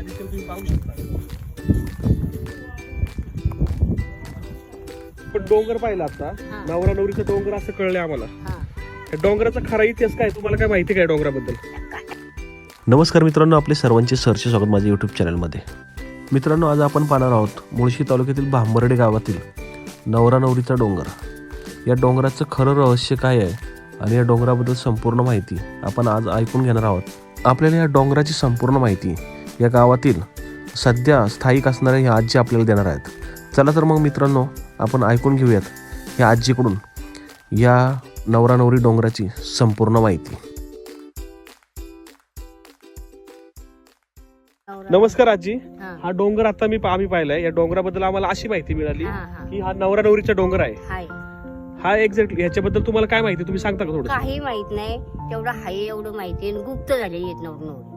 तुम्ही पाहू शकता. पण डोंगर पाहिला आता. हा. नवरा नवरीचं डोंगर असं कळलंय आम्हाला. हा. या डोंगराचा खरा इतिहास काय? तुम्हाला काय माहिती काय डोंगराबद्दल? नमस्कार मित्रांनो आपले सर्वांचे सरचे स्वागत माझ्या यूट्यूब चॅनलमध्ये मित्रांनो आज आपण पाहणार आहोत मुळशी तालुक्यातील भांबर्डे गावातील नवरा नवरीचा डोंगर. या डोंगराचं खरं रहस्य काय आहे आणि या डोंगराबद्दल संपूर्ण माहिती आपण आज ऐकून घेणार आहोत. आपल्याला या डोंगराची संपूर्ण माहिती या गावातील सध्या स्थायिक असणाऱ्या ह्या आजी आपल्याला देणार आहेत. चला तर मग मित्रांनो आपण ऐकून घेऊयात ह्या आजीकडून या नवरा नवरी डोंगराची संपूर्ण माहिती. नमस्कार आजी. हा. हा डोंगर आता मी आम्ही पाहिलाय. या डोंगराबद्दल आम्हाला अशी माहिती मिळाली. की हा नवरा नवरीचा डोंगर आहे. हाय. हा एक्झॅक्टली ह्याच्याबद्दल तुम्हाला काय माहिती? तुम्ही सांगता का थोडं काही माहीत नाही. तेवढं हाय एवढं माहिती. गुप्त झाले येत